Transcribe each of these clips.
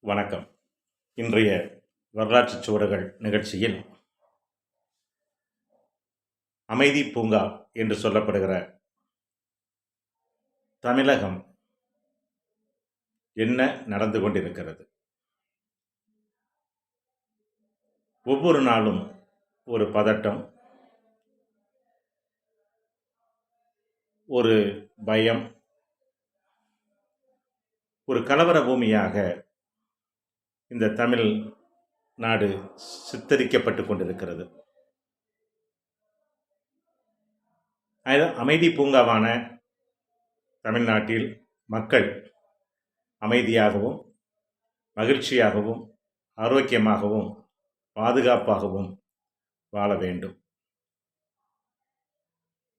வணக்கம். இன்றைய வரலாற்று சுவடுகள் நிகழ்ச்சியில் அமைதி பூங்கா என்று சொல்லப்படுகிற தமிழகம் என்ன நடந்து கொண்டிருக்கிறது? ஒவ்வொரு நாளும் ஒரு பதட்டம் ஒரு பயம் ஒரு கலவர பூமியாக இந்த தமிழ் நாடு சித்தரிக்கப்பட்டு கொண்டிருக்கிறது. அமைதி பூங்காவான தமிழ்நாட்டில் மக்கள் அமைதியாகவும் மகிழ்ச்சியாகவும் ஆரோக்கியமாகவும் பாதுகாப்பாகவும் வாழ வேண்டும்.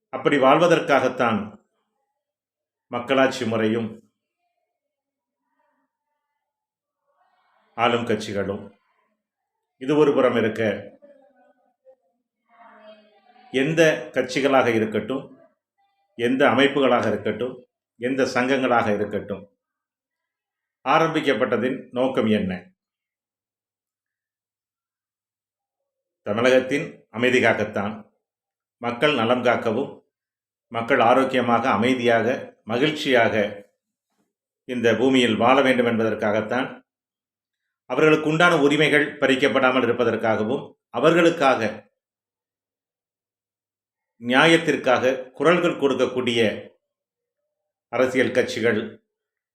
அப்படி வாழ்வதற்காகத்தான் மக்களாட்சி முறையும் ஆளும் கட்சிகளும். இது ஒரு புறம் இருக்க. எந்த கட்சிகளாக இருக்கட்டும் எந்த அமைப்புகளாக இருக்கட்டும் எந்த சங்கங்களாக இருக்கட்டும் ஆரம்பிக்கப்பட்டதின் நோக்கம் என்ன? தமிழகத்தின் அமைதி காக்கத்தான். மக்கள் நலம் காக்கவும் மக்கள் ஆரோக்கியமாக அமைதியாக மகிழ்ச்சியாக இந்த பூமியில் வாழ வேண்டும் என்பதற்காகத்தான் அவர்களுக்கு உண்டான உரிமைகள் பறிக்கப்படாமல் இருப்பதற்காகவும் அவர்களுக்காக நியாயத்திற்காக குரல்கள் கொடுக்கக்கூடிய அரசியல் கட்சிகள்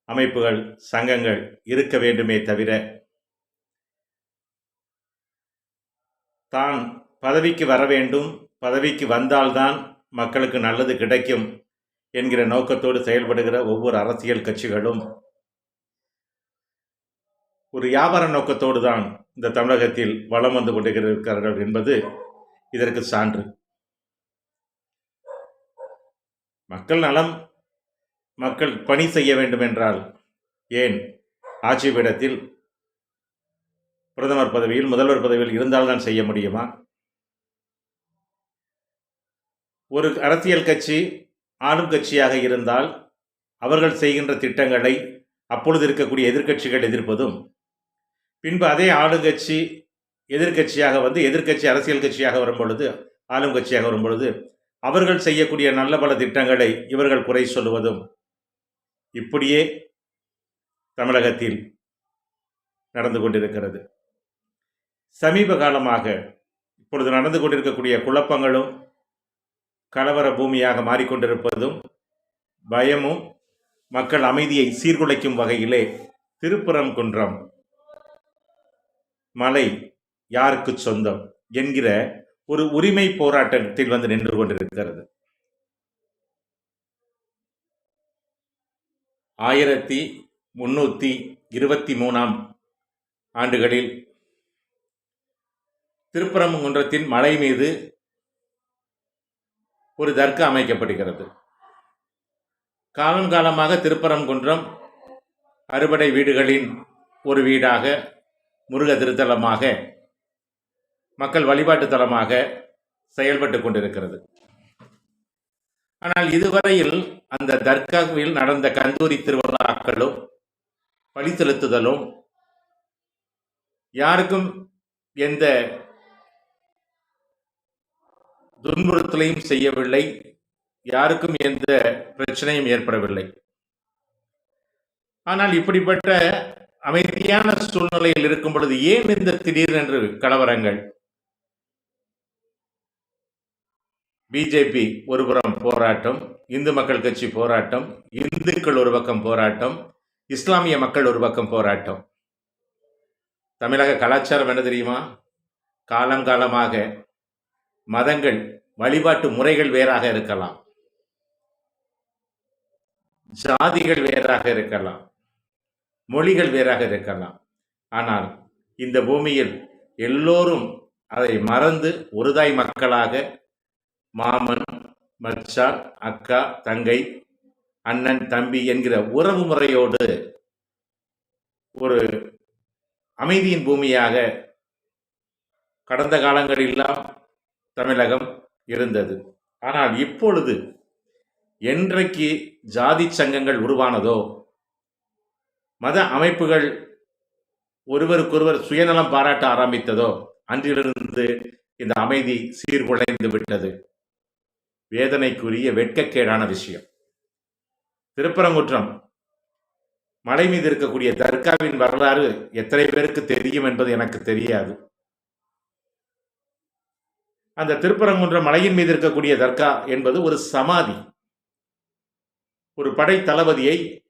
அமைப்புகள் சங்கங்கள் இருக்க வேண்டுமே தவிர தான் பதவிக்கு வர வேண்டும் பதவிக்கு வந்தால்தான் மக்களுக்கு நல்லது கிடைக்கும் என்கிற நோக்கத்தோடு செயல்படுகிற ஒவ்வொரு அரசியல் கட்சிகளும் ஒரு வியாபார நோக்கத்தோடு தான் இந்த தமிழகத்தில் வளம் வந்து கொண்டிருக்கிறார்கள் என்பது இதற்கு சான்று. மக்கள் நலம் மக்கள் பணி செய்ய வேண்டும் என்றால் ஏன் ஆட்சி பீடத்தில் பிரதமர் பதவியில் முதல்வர் பதவியில் இருந்தால்தான் செய்ய முடியுமா? ஒரு அரசியல் கட்சி ஆளும் கட்சியாக இருந்தால் அவர்கள் செய்கின்ற திட்டங்களை அப்பொழுது இருக்கக்கூடிய எதிர்க்கட்சிகள் எதிர்ப்பதும் பின்பு அதே ஆளுங்கட்சி எதிர்க்கட்சியாக வந்து எதிர்க்கட்சி அரசியல் கட்சியாக வரும்பொழுது ஆளும் கட்சியாக வரும் பொழுது அவர்கள் செய்யக்கூடிய நல்ல பல திட்டங்களை இவர்கள் குறை சொல்லுவதும் இப்படியே தமிழகத்தில் நடந்து கொண்டிருக்கிறது. சமீப காலமாக இப்பொழுது நடந்து கொண்டிருக்கக்கூடிய குழப்பங்களும் கலவர பூமியாக மாறிக்கொண்டிருப்பதும் பயமும் மக்கள் அமைதியை சீர்குலைக்கும் வகையிலே திருப்பரங்குன்றம் மலை யாருக்கு சொந்தம் என்கிற ஒரு உரிமை போராட்டத்தில் வந்து நின்று கொண்டிருக்கிறது. ஆயிரத்தி முன்னூற்றி இருபத்தி மூணாம் ஆண்டுகளில் திருப்பரங்குன்றத்தின் மலை மீது ஒரு தர்கா அமைக்கப்படுகிறது. காலம் காலமாக திருப்பரங்குன்றம் அறுபடை வீடுகளின் ஒரு வீடாக முருக திருத்தலமாக மக்கள் வழிபாட்டு தலமாக செயல்பட்டு கொண்டிருக்கிறது. ஆனால் இதுவரையில் அந்த தர்காவில் நடந்த கந்தூரி திருவிழாக்களும் பழி செலுத்துதலும் யாருக்கும் எந்த துன்புறுத்தலையும் செய்யவில்லை. யாருக்கும் எந்த பிரச்சனையும் ஏற்படவில்லை. ஆனால் இப்படிப்பட்ட அமைதியான சூழ்நிலையில் இருக்கும் பொழுது ஏன் இந்த திடீரென்று கலவரங்கள்? பிஜேபி ஒருபுறம் போராட்டம் இந்து மக்கள் கட்சி போராட்டம் இந்துக்கள் ஒரு பக்கம் போராட்டம் இஸ்லாமிய மக்கள் ஒரு பக்கம் போராட்டம். தமிழக கலாச்சாரம் என்ன தெரியுமா? காலம் காலமாக மதங்கள் வழிபாட்டு முறைகள் வேறாக இருக்கலாம். ஜாதிகள் வேறாக இருக்கலாம். மொழிகள் வேறாக இருக்கலாம். ஆனால் இந்த பூமியில் எல்லோரும் அதை மறந்து ஒருதாய் மக்களாக மாமன் மச்சான் அக்கா தங்கை அண்ணன் தம்பி என்கிற உறவு முறையோடு ஒரு அமைதியின் பூமியாக கடந்த காலங்களெல்லாம் தமிழகம் இருந்தது. ஆனால் இப்பொழுது என்றைக்கு ஜாதி சங்கங்கள் உருவானதோ மத அமைப்புகள் ஒருவருக்கொருவர் சுயநலம் பாராட்ட ஆரம்பித்ததோ அன்றிலிருந்து இந்த அமைதி சீர்குலைந்து விட்டது. வேதனைக்குரிய வெட்கக்கேடான விஷயம். திருப்பரங்குற்றம் மலை மீது இருக்கக்கூடிய தர்காவின் வரலாறு எத்தனை பேருக்கு தெரியும் என்பது எனக்கு தெரியாது. அந்த திருப்பரங்குன்றம் மலையின் மீது இருக்கக்கூடிய தர்கா என்பது ஒரு சமாதி. ஒரு படை தளபதியை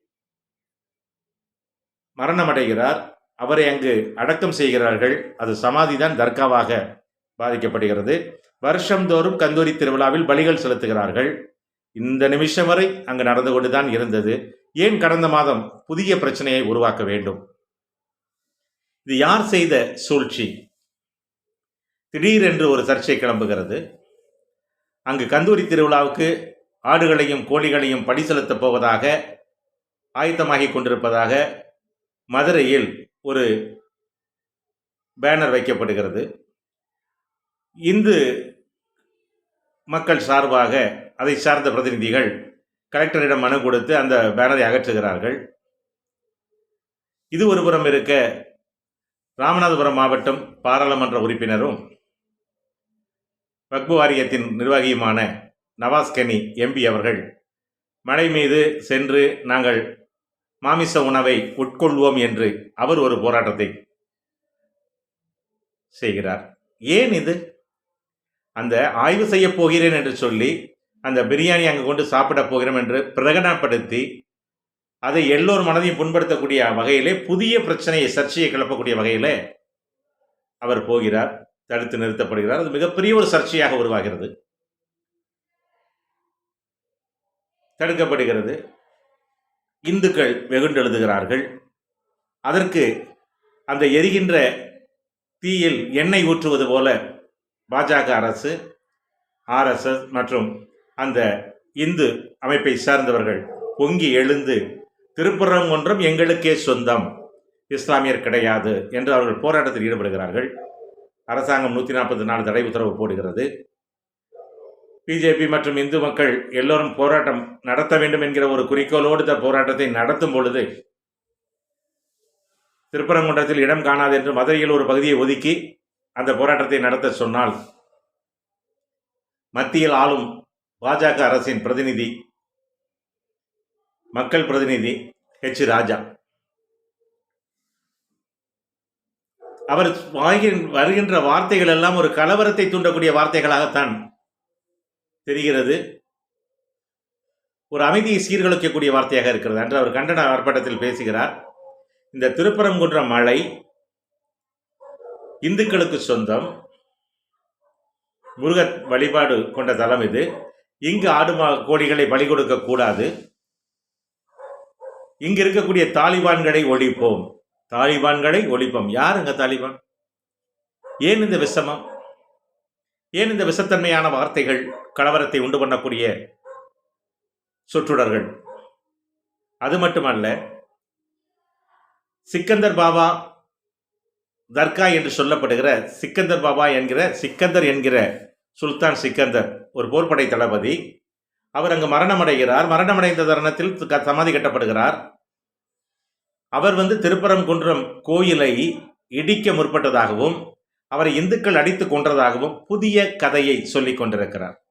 மரணமடைகிறார். அவரை அங்கு அடக்கம் செய்கிறார்கள். அது சமாதிதான் தர்காவாக பாதிக்கப்படுகிறது. வருஷந்தோறும் கந்தூரி திருவிழாவில் பலிகள் செலுத்துகிறார்கள். இந்த நிமிஷம் வரை அங்கு நடந்து கொண்டுதான் இருந்தது. ஏன் கடந்த மாதம் புதிய பிரச்சனையை உருவாக்க வேண்டும்? இது யார் செய்த சூழ்ச்சி? திடீரென்று ஒரு சர்ச்சை கிளம்புகிறது. அங்கு கந்தூரி திருவிழாவுக்கு ஆடுகளையும் கோழிகளையும் படி செலுத்தப் போவதாக ஆயத்தமாகி கொண்டிருப்பதாக மதுரையில் ஒரு பேனர் வைக்கப்படுகிறது. இந்து மக்கள் சார்பாக அதை சார்ந்த பிரதிநிதிகள் கலெக்டரிடம் மனு கொடுத்து அந்த பேனரை அகற்றுகிறார்கள். இது ஒரு புறம் இருக்க ராமநாதபுரம் மாவட்டம் பாராளுமன்ற உறுப்பினரும் வக்பு வாரியத்தின் நிர்வாகியுமான நவாஸ் கனி எம்பி அவர்கள் மலை மீது சென்று நாங்கள் மாமிச உணவை உட்கொள்வோம் என்று அவர் ஒரு போராட்டத்தை செய்கிறார். ஏன் இது? அந்த ஆய்வு செய்ய போகிறேன் என்று சொல்லி அந்த பிரியாணி அங்கு கொண்டு சாப்பிட போகிறோம் என்று பிரகடனப்படுத்தி அதை எல்லோர் மனதையும் புண்படுத்தக்கூடிய வகையிலே புதிய பிரச்சனையை சர்ச்சையை கிளப்பக்கூடிய வகையிலே அவர் போகிறார் தடுத்து நிறுத்தப்படுகிறார். அது மிகப்பெரிய ஒரு சர்ச்சையாக உருவாகிறது. தடுக்கப்படுகிறது. இந்துக்கள் வெகுண்டெழுதுகிறார்கள் அதற்கு அந்த எரிகின்ற தீயில் எண்ணெய் ஊற்றுவது போல பாஜக அரசு ஆர்எஸ்எஸ் மற்றும் அந்த இந்து அமைப்பை சார்ந்தவர்கள் பொங்கி எழுந்து திருப்பரங்குன்றம் எங்களுக்கே சொந்தம் இஸ்லாமியர் கிடையாது என்று அவர்கள் போராட்டத்தில் ஈடுபடுகிறார்கள். அரசாங்கம் நூற்றி நாற்பத்தி நாலு தடை உத்தரவு போடுகிறது. பிஜேபி மற்றும் இந்து மக்கள் எல்லோரும் போராட்டம் நடத்த வேண்டும் என்கிற ஒரு குறிக்கோளோடு இந்த போராட்டத்தை நடத்தும் பொழுது திருப்பரங்குன்றத்தில் இடம் காணாது என்று மதுரையில் ஒரு பகுதியை ஒதுக்கி அந்த போராட்டத்தை நடத்த சொன்னால் மத்தியில் ஆளும் பாஜக அரசின் பிரதிநிதி மக்கள் பிரதிநிதி ஹெச் ராஜா. அவர் வாங்கி- வருகின்ற வார்த்தைகள் எல்லாம் ஒரு கலவரத்தை தூண்டக்கூடிய வார்த்தைகளாகத்தான் தெரிகிறது. ஒரு அமைதியை சீர்குலைக்கக்கூடிய வார்த்தையாக இருக்கிறது. என்று அவர் கண்டன ஆர்ப்பாட்டத்தில் பேசுகிறார். இந்த திருப்பரங்குன்ற மலை இந்துக்களுக்கு சொந்தம். முருக வழிபாடு கொண்ட தலம் இது. இங்கு ஆடு மா- கோழிகளை பலி கொடுக்க கூடாது. இங்கு இருக்கக்கூடிய தாலிபான்களை ஒழிப்போம். தாலிபான்களை ஒழிப்போம். யாருங்க தாலிபான்? ஏன் இந்த விஷமம்? ஏன் இந்த விஷத்தன்மையான வார்த்தைகள் கலவரத்தை உண்டு பண்ணக்கூடிய சொற்றொடர்கள்? அது மட்டுமல்ல சிக்கந்தர் பாபா தர்கா என்று சொல்லப்படுகிற சிக்கந்தர் பாபா என்கிற சிக்கந்தர் என்கிற சுல்தான் சிக்கந்தர் ஒரு போர்ப்படை தளபதி அவர் அங்கு மரணமடைகிறார். மரணமடைந்த தருணத்தில் க- சமாதி கட்டப்படுகிறார். அவர் வந்து திருப்பரங்குன்றம் கோயிலை இடிக்க முற்பட்டதாகவும் அவரை இந்துக்கள் அடித்து கொன்றதாகவும் புதிய கதையை சொல்லிக் கொண்டிருக்கிறார்.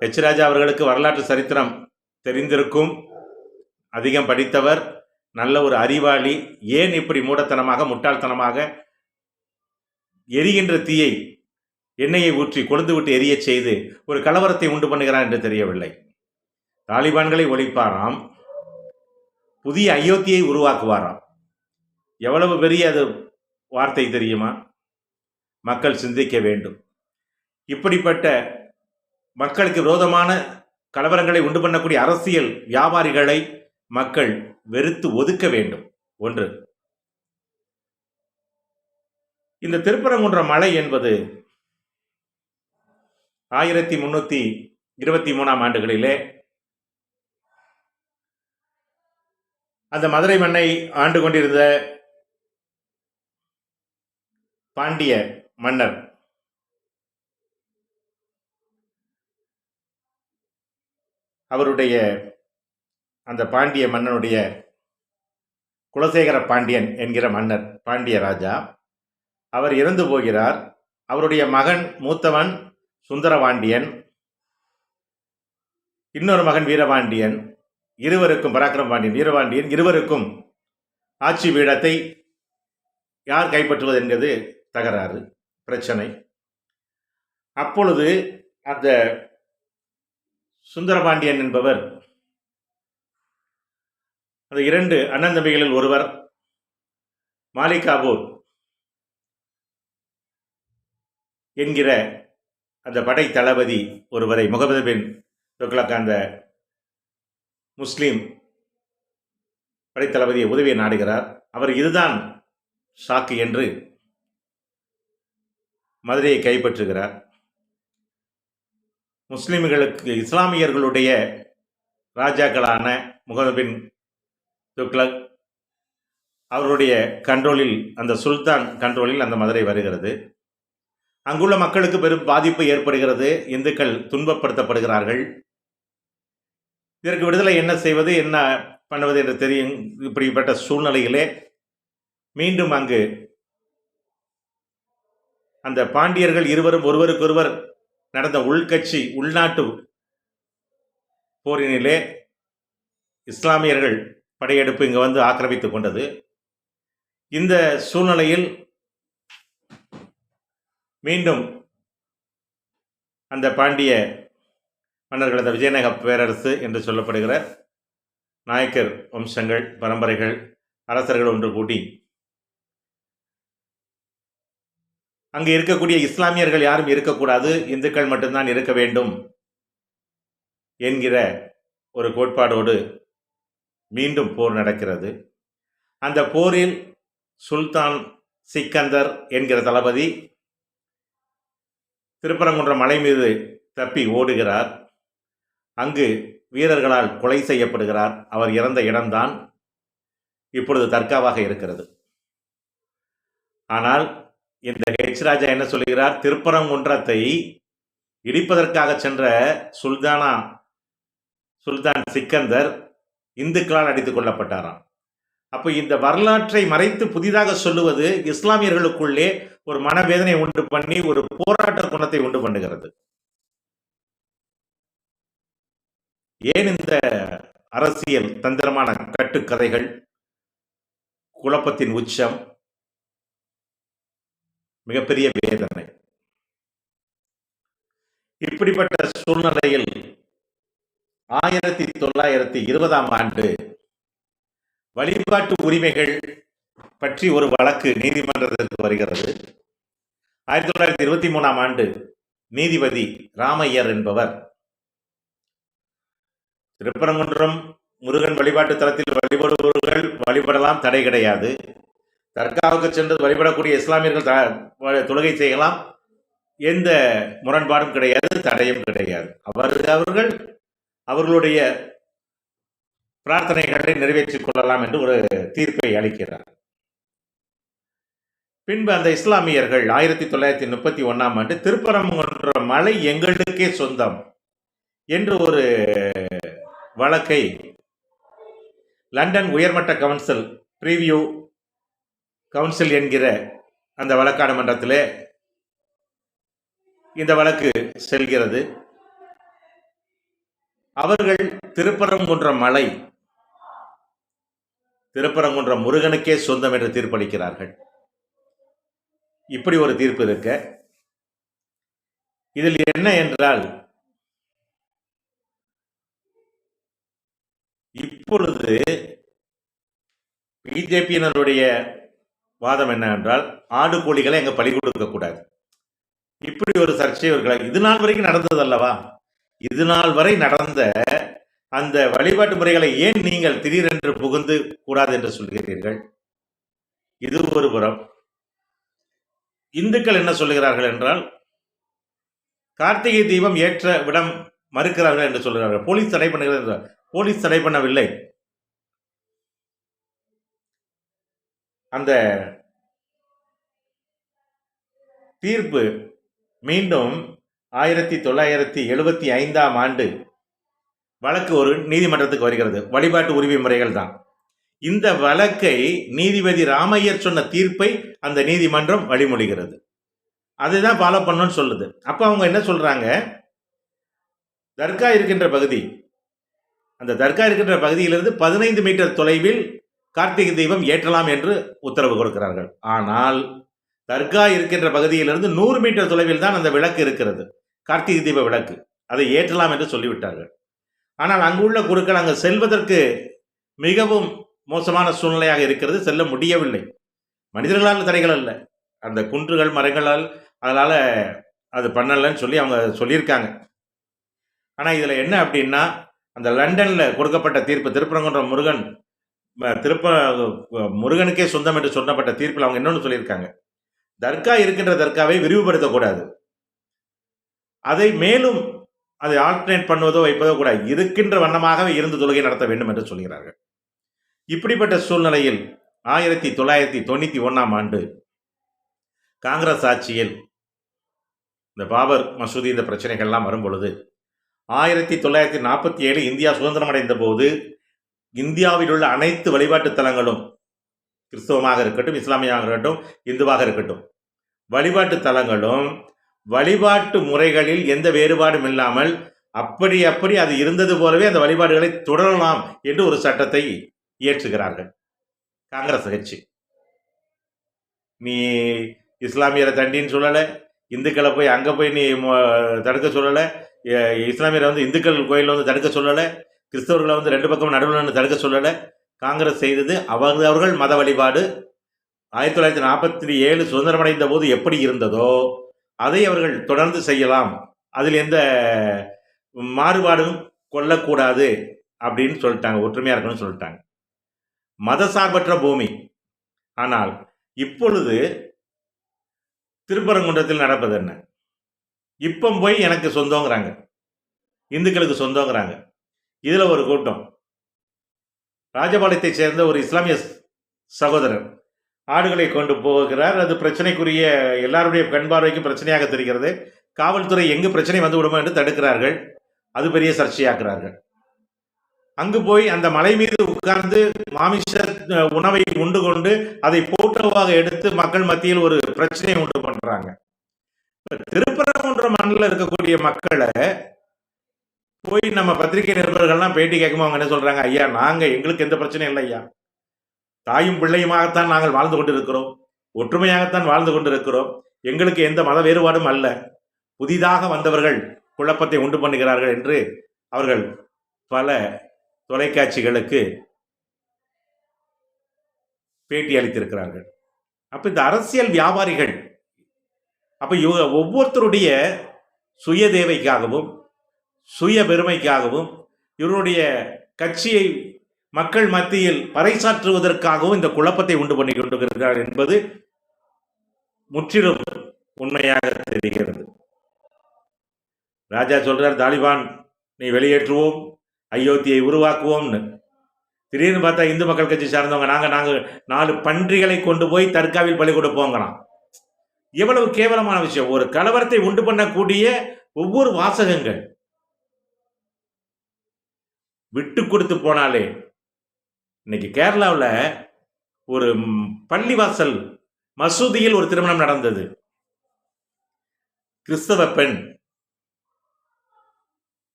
ஹெச்ராஜா அவர்களுக்கு வரலாற்று சரித்திரம் தெரிந்திருக்கும். அதிகம் படித்தவர் நல்ல ஒரு அறிவாளி ஏன் இப்படி மூடத்தனமாக முட்டாள்தனமாக எரிகின்ற தீயை எண்ணெயை ஊற்றி கொழுந்து விட்டு எரியச் செய்து ஒரு கலவரத்தை உண்டு பண்ணுகிறான் என்று தெரியவில்லை. தாலிபான்களை ஒழிப்பாராம். புதிய அயோத்தியை உருவாக்குவாராம். எவ்வளவு பெரிய அது வார்த்தை தெரியுமா? மக்கள் சிந்திக்க வேண்டும். இப்படிப்பட்ட மக்களுக்கு விரோதமான கலவரங்களை உண்டு பண்ணக்கூடிய அரசியல் வியாபாரிகளை மக்கள் வெறுத்து ஒதுக்க வேண்டும். ஒன்று. இந்த திருப்பரங்குன்ற மலை என்பது ஆயிரத்தி முன்னூற்றி இருபத்தி மூணாம் ஆண்டுகளிலே அந்த மதுரை மண்ணை ஆண்டு கொண்டிருந்த பாண்டிய மன்னர். அவருடைய அந்த பாண்டிய மன்னனுடைய குலசேகர பாண்டியன் என்கிற மன்னர் பாண்டிய ராஜா அவர் இறந்து போகிறார். அவருடைய மகன் மூத்தவன் சுந்தரபாண்டியன் இன்னொரு மகன் வீரபாண்டியன் இருவருக்கும் பராக்கிரம பாண்டியன் வீரபாண்டியன் இருவருக்கும் ஆட்சி பீடத்தை யார் கைப்பற்றுவது என்கிறது தகராறு பிரச்சனை. அப்பொழுது அந்த சுந்தரபாண்டியன் என்பவர் அந்த இரண்டு அண்ணன் தம்பிகளில் ஒருவர் மாலிகாபூர் என்கிற அந்த படை தளபதி ஒருவரை முகமது பின் துக்ளக் அந்த முஸ்லீம் படைத்தளபதியை உதவியை நாடுகிறார். அவர் இதுதான் சாக்கு என்று மதுரையை கைப்பற்றுகிறார். முஸ்லிம்களுக்கு இஸ்லாமியர்களுடைய ராஜாக்களான முகமது பின் துக்ளக் அவருடைய கண்ட்ரோலில் அந்த சுல்தான் கண்ட்ரோலில் அந்த மதுரை வருகிறது. அங்குள்ள மக்களுக்கு பெரும் பாதிப்பு ஏற்படுகிறது. இந்துக்கள் துன்பப்படுத்தப்படுகிறார்கள். இதற்கு விடுதலை என்ன செய்வது என்ன பண்ணுவது என்று தெரியும் இப்படிப்பட்ட சூழ்நிலையிலே மீண்டும் அங்கு அந்த பாண்டியர்கள் இருவரும் ஒருவருக்கொருவர் நடந்த உள்கட்சி உள்நாட்டு போரினிலே இஸ்லாமியர்கள் படையெடுப்பு இங்கு வந்து ஆக்கிரமித்து கொண்டது. இந்த சூழ்நிலையில் மீண்டும் அந்த பாண்டிய மன்னர்கள் அந்த விஜயநகர பேரரசு என்று சொல்லப்படுகிற நாயக்கர் வம்சங்கள் பரம்பரைகள் அரசர்கள் ஒன்று கூட்டி அங்கு இருக்கக்கூடிய இஸ்லாமியர்கள் யாரும் இருக்கக்கூடாது. இந்துக்கள் மட்டும்தான் இருக்க வேண்டும் என்கிற ஒரு கோட்பாடோடு மீண்டும் போர் நடக்கிறது. அந்த போரில் சுல்தான் சிக்கந்தர் என்கிற தளபதி திருப்பரங்குன்றம் மலை மீது தப்பி ஓடுகிறார். அங்கு வீரர்களால் கொலை செய்யப்படுகிறார். அவர் இறந்த இடம்தான் இப்பொழுது தர்காவாக இருக்கிறது. ஆனால் இந்த ஹெச் ராஜா என்ன சொல்லுகிறார்? திருப்பரங்குன்றத்தை இடிப்பதற்காக சென்ற சுல்தானா சுல்தான் சிக்கந்தர் இந்துக்களால் அடித்துக் கொள்ளப்பட்டாராம் அப்போ இந்த வரலாற்றை மறைத்து புதிதாக சொல்லுவது இஸ்லாமியர்களுக்குள்ளே ஒரு மனவேதனை உண்டு பண்ணி ஒரு போராட்ட குணத்தை உண்டு பண்ணுகிறது. ஏன் இந்த அரசியல் தந்திரமான கட்டுக்கதைகள் குழப்பத்தின் உச்சம் மிகப்பெரிய வேதனை. இப்படிப்பட்ட சூழ்நிலையில் ஆயிரத்தி தொள்ளாயிரத்தி இருபதாம் ஆண்டு வழிபாட்டு உரிமைகள் பற்றி ஒரு வழக்கு நீதிமன்றத்திற்கு வருகிறது. ஆயிரத்தி தொள்ளாயிரத்தி இருபத்தி மூணாம் ஆண்டு நீதிபதி ராமையர் என்பவர் திருப்பரங்குன்றம் முருகன் வழிபாட்டு தலத்தில் வழிபடுபவர்கள் வழிபடலாம் தடை கிடையாது. தர்காவுக்கு சென்று வழிபடக்கூடிய இஸ்லாமியர்கள் த- தொழுகை செய்யலாம். எந்த முரண்பாடும் கிடையாது தடையும் கிடையாது. அவர் அவர்கள் அவர்களுடைய பிரார்த்தனைகளை நிறைவேற்றிக் கொள்ளலாம் என்று ஒரு தீர்ப்பை அளிக்கிறார். பின்பு அந்த இஸ்லாமியர்கள் ஆயிரத்தி தொள்ளாயிரத்தி முப்பத்தி ஒன்றாம் ஆண்டு திருப்பரங்குன்ற மலை எங்களுக்கே சொந்தம் என்று ஒரு வழக்கை லண்டன் உயர்மட்ட கவுன்சில் பிரிவியூ கவுன்சில் என்கிற அந்த வழக்காடு மன்றத்திலே இந்த வழக்கு செல்கிறது. அவர்கள் திருப்பரங்குன்றம் மலை திருப்பரங்குன்றம் முருகனுக்கே சொந்தம் என்று தீர்ப்பளிக்கிறார்கள். இப்படி ஒரு தீர்ப்பு இருக்க இதில் என்ன என்றால் இப்பொழுது பிஜேபியினருடைய வாதம் என்னவென்றால் ஆடு கோழிகளை எங்கள் பலி கொடுக்கக்கூடாது இப்படி ஒரு சர்ச்சை இவர்களை இது நாள் வரைக்கும் நடந்தது அல்லவா? இது நாள் வரை நடந்த அந்த வழிபாட்டு முறைகளை ஏன் நீங்கள் திடீரென்று புகுந்து கூடாது என்று சொல்கிறீர்கள்? இது ஒரு புறம். இந்துக்கள் என்ன சொல்லுகிறார்கள் என்றால் கார்த்திகை தீபம் ஏற்ற விடம் மறுக்கிறார்கள் என்று சொல்கிறார்கள். போலீஸ் தடை பண்ணுகிறது போலீஸ் தடை பண்ணவில்லை. அந்த தீர்ப்பு மீண்டும் ஆயிரத்தி தொள்ளாயிரத்தி எழுபத்தி ஐந்தாம் ஆண்டு வழக்கு ஒரு நீதிமன்றத்துக்கு வருகிறது. வழிபாட்டு உரிமை முறைகள் தான். இந்த வழக்கை நீதிபதி ராமையர் சொன்ன தீர்ப்பை அந்த நீதிமன்றம் வழிமொழிகிறது. அதுதான் ஃபாலோ பண்ணணும்னு சொல்லுது. அப்போ அவங்க என்ன சொல்கிறாங்க தர்கா இருக்கின்ற பகுதி அந்த தர்கா இருக்கின்ற பகுதியிலிருந்து பதினைந்து மீட்டர் தொலைவில் கார்த்திகை தீபம் ஏற்றலாம் என்று உத்தரவு கொடுக்கிறார்கள். ஆனால் தர்கா இருக்கின்ற பகுதியிலிருந்து நூறு மீட்டர் தொலைவில் தான் அந்த விளக்கு இருக்கிறது. கார்த்திகை தீப விளக்கு. அதை ஏற்றலாம் என்று சொல்லிவிட்டார்கள். ஆனால் அங்குள்ள குருக்கள் அங்கு செல்வதற்கு மிகவும் மோசமான சூழ்நிலையாக இருக்கிறது. செல்ல முடியவில்லை. மனிதர்களால் தடைகள் அல்ல. அந்த குன்றுகள் மரங்களால் அதனால் அது பண்ணலைன்னு சொல்லி அவங்க சொல்லியிருக்காங்க. ஆனால் இதில் என்ன அப்படின்னா அந்த லண்டனில் கொடுக்கப்பட்ட தீர்ப்பு திருப்பரங்குன்றம் முருகன் திருப்ப முருகனுக்கே சொந்தம் என்று சொல்லப்பட்ட தீர்ப்பில் அவங்க இன்னொன்று சொல்லியிருக்காங்க. தர்கா இருக்கின்ற தர்காவை விரிவுபடுத்தக்கூடாது அதை மேலும் அதை ஆல்டர்னேட் பண்ணுவதோ வைப்பதோ கூட இருக்கின்ற வண்ணமாகவே இருந்து தொழுகை நடத்த வேண்டும் என்று சொல்கிறார்கள். இப்படிப்பட்ட சூழ்நிலையில் ஆயிரத்தி தொள்ளாயிரத்தி தொண்ணூற்றி ஒன்றாம் ஆண்டு காங்கிரஸ் ஆட்சியில் இந்த பாபர் மசூதி இந்த பிரச்சனைகள்லாம் வரும் பொழுது ஆயிரத்தி தொள்ளாயிரத்தி நாற்பத்தி ஏழு இந்தியா சுதந்திரம் அடைந்த போது இந்தியாவில் உள்ள அனைத்து வழிபாட்டு தலங்களும் கிறிஸ்தவமாக இருக்கட்டும் இஸ்லாமியமாக இருக்கட்டும் இந்துவாக இருக்கட்டும். வழிபாட்டு தலங்களும் வழிபாட்டு முறைகளில் எந்த வேறுபாடும் இல்லாமல் அப்படி அப்படி அது இருந்தது போலவே அந்த வழிபாடுகளை தொடரலாம் என்று ஒரு சட்டத்தை இயற்றுகிறார்கள். காங்கிரஸ் கட்சி. நீ இஸ்லாமியரை தண்டின்னு சொல்லலை இந்துக்களை போய் அங்கே போய் நீ தடுக்க சொல்லலை இஸ்லாமியரை வந்து இந்துக்கள் கோயிலில் வந்து தடுக்க சொல்லலை கிறிஸ்தவர்களை வந்து ரெண்டு பக்கம் நடுவில் தடுக்க சொல்லலை. காங்கிரஸ் செய்தது அவர்கள் அவர்கள் மத வழிபாடு. ஆயிரத்தி தொள்ளாயிரத்தி நாற்பத்தி ஏழு சுதந்திரம் அடைந்த போது எப்படி இருந்ததோ அதை அவர்கள் தொடர்ந்து செய்யலாம். அதில் எந்த மாறுபாடும் கொள்ளக்கூடாது அப்படின்னு சொல்லிட்டாங்க. ஒற்றுமையாக இருக்கணும்னு சொல்லிட்டாங்க. மதசார்பற்ற பூமி. ஆனால் இப்பொழுது திருப்பரங்குன்றத்தில் நடப்பது என்ன? இப்போ போய் எனக்கு சொந்தங்கிறாங்க. இந்துக்களுக்கு சொந்தங்கிறாங்க. இதில் ஒரு கூட்டம். ராஜபாளையத்தைச் சேர்ந்த ஒரு இஸ்லாமிய சகோதரர். ஆடுகளை கொண்டு போகிறார். அது பிரச்சனைக்குரிய எல்லாருடைய கண் பார்வைக்கும் பிரச்சனையாக தெரிகிறது. காவல்துறை எங்கு பிரச்சனை வந்து விடுமோ என்று தடுக்கிறார்கள். அது பெரிய சர்ச்சையாக்குறார்கள். அங்கு போய் அந்த மலை மீது உட்கார்ந்து மாமிச உணவை உண்டு கொண்டு அதை போட்டோவாக எடுத்து மக்கள் மத்தியில் ஒரு பிரச்சனையை உண்டு பண்றாங்க. திருப்பரங்குன்ற மண்ணில் இருக்கக்கூடிய மக்களை போய் நம்ம பத்திரிகை நிருபர்கள்லாம் பேட்டி கேட்கும்போது அவங்க என்ன சொல்றாங்க ஐயா நாங்க எங்களுக்கு எந்த பிரச்சனையும் இல்லை ஐயா. தாயும் பிள்ளையுமாகத்தான் நாங்கள் வாழ்ந்து கொண்டு இருக்கிறோம் ஒற்றுமையாகத்தான் வாழ்ந்து கொண்டு இருக்கிறோம் எங்களுக்கு எந்த மத வேறுபாடும் அல்ல. புதிதாக வந்தவர்கள் குழப்பத்தை உண்டு பண்ணுகிறார்கள் என்று அவர்கள் பல தொலைக்காட்சிகளுக்கு பேட்டி அளித்திருக்கிறார்கள். அப்ப இந்த அரசியல் வியாபாரிகள் அப்ப இவங்க ஒவ்வொருத்தருடைய சுய தேவைக்காகவும் சுய பெருமைக்காகவும் இவருடைய கட்சியை மக்கள் மத்தியில் பறைசாற்றுவதற்காகவும் இந்த குழப்பத்தை உண்டு பண்ணி கொண்டிருக்கிறார் என்பது முற்றிலும் உண்மையாக தெரிகிறது. ராஜா சொல்றார் தாலிபான் நீ வெளியேற்றுவோம் அயோத்தியை உருவாக்குவோம்னு. திடீர்னு பார்த்தா இந்து மக்கள் கட்சி சார்ந்தவங்க நாங்கள் நாங்கள் நாலு பன்றிகளை கொண்டு போய் தற்காவில் பலி கொடுப்போங்களாம் எவ்வளவு கேவலமான விஷயம். ஒரு கலவரத்தை உண்டு பண்ணக்கூடிய ஒவ்வொரு வாசகங்கள் விட்டு கொடுத்து போனாலே. இன்னைக்கு கேரளாவில் ஒரு பள்ளிவாசல் மசூதியில் ஒரு திருமணம் நடந்தது. கிறிஸ்தவ பெண்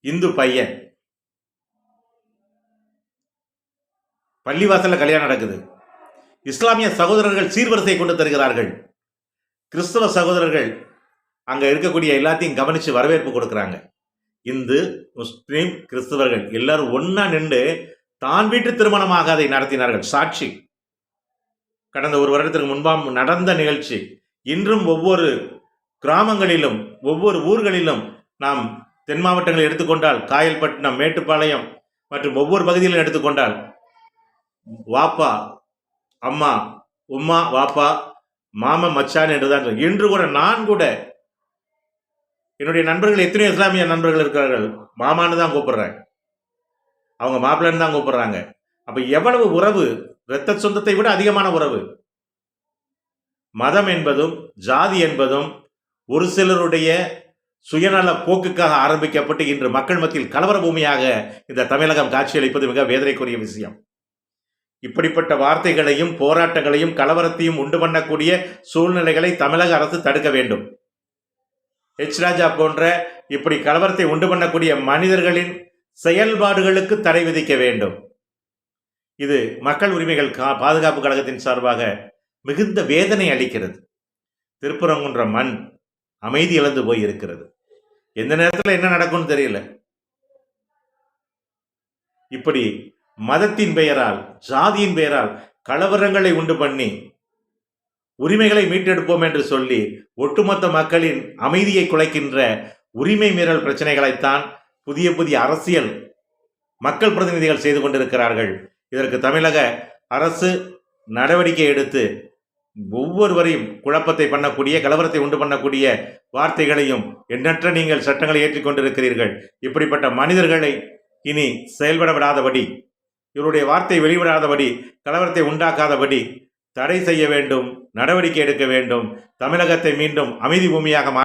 இந்து பையன். பள்ளிவாசலில் கல்யாணம் நடக்குது. இஸ்லாமிய சகோதரர்கள் சீர்வரிசை கொண்டு தருகிறார்கள். கிறிஸ்தவ சகோதரர்கள் அங்க இருக்கக்கூடிய எல்லாத்தையும் கவனிச்சு வரவேற்பு கொடுக்குறாங்க. இந்து முஸ்லீம் கிறிஸ்தவர்கள் எல்லாரும் ஒன்றா நின்று தான் வீட்டு திருமணமாக அதை நடத்தினார்கள். சாட்சி. கடந்த ஒரு வருடத்திற்கு முன்பாம் நடந்த நிகழ்ச்சி. இன்றும் ஒவ்வொரு கிராமங்களிலும் ஒவ்வொரு ஊர்களிலும் நாம் தென் மாவட்டங்களை எடுத்துக்கொண்டால் காயல்பட்டினம் மேட்டுப்பாளையம் மற்றும் ஒவ்வொரு பகுதியிலும் எடுத்துக்கொண்டால் வாப்பா அம்மா உம்மா வாப்பா மாமன் மச்சான் என்றுதான் இன்று கூட நான் கூட என்னுடைய நண்பர்கள் எத்தனையோ இஸ்லாமிய நண்பர்கள் இருக்கிறார்கள் மாமான்னு தான் கூப்பிடுறாங்க அவங்க மாப்பிள்ளைன்னு தான் கூப்பிடுறாங்க. அப்போ எவ்வளவு உறவு? இரத்த சொந்தத்தை விட அதிகமான உறவு. மதம் என்பதும் ஜாதி என்பதும் ஒரு சிலருடைய சுயநல போக்குக்காக ஆரம்பிக்கப்பட்டு இன்று மக்கள் மத்தியில் கலவர பூமியாக இந்த தமிழகம் காட்சியளிப்பது மிக வேதனைக்குரிய விஷயம். இப்படிப்பட்ட வார்த்தைகளையும் போராட்டங்களையும் கலவரத்தையும் உண்டு பண்ணக்கூடிய சூழ்நிலைகளை தமிழக அரசு தடுக்க வேண்டும். எச். ராஜா போன்ற இப்படி கலவரத்தை உண்டு பண்ணக்கூடிய மனிதர்களின் செயல்பாடுகளுக்கு தடை விதிக்க வேண்டும். இது மக்கள் உரிமைகள் கா- பாதுகாப்பு கழகத்தின் சார்பாக மிகுந்த வேதனை அளிக்கிறது. திருப்புறங்குன்ற மண் அமைதி இழந்து போய் இருக்கிறது எந்த நேரத்தில் என்ன நடக்கும்னு தெரியல. இப்படி மதத்தின் பெயரால் ஜாதியின் பெயரால் கலவரங்களை உண்டு பண்ணி உரிமைகளை மீட்டெடுப்போம் என்று சொல்லி ஒட்டுமொத்த மக்களின் அமைதியை குலைக்கின்ற உரிமை மீறல் பிரச்சனைகளைத்தான் புதிய புதிய அரசியல் மக்கள் பிரதிநிதிகள் செய்து கொண்டிருக்கிறார்கள். இதற்கு தமிழக அரசு நடவடிக்கை எடுத்து ஒவ்வொருவரையும் குழப்பத்தை பண்ணக்கூடிய கலவரத்தை உண்டு பண்ணக்கூடிய வார்த்தைகளையும் எண்ணற்ற நீங்கள் சட்டங்களை ஏற்றிக்கொண்டிருக்கிறீர்கள் இப்படிப்பட்ட மனிதர்களை இனி செயல்பட விடாதபடி இவருடைய வார்த்தை வெளிவிடாதபடி கலவரத்தை உண்டாக்காதபடி தடை செய்ய வேண்டும் நடவடிக்கை எடுக்க வேண்டும். தமிழகத்தை மீண்டும் அமைதி பூமியாக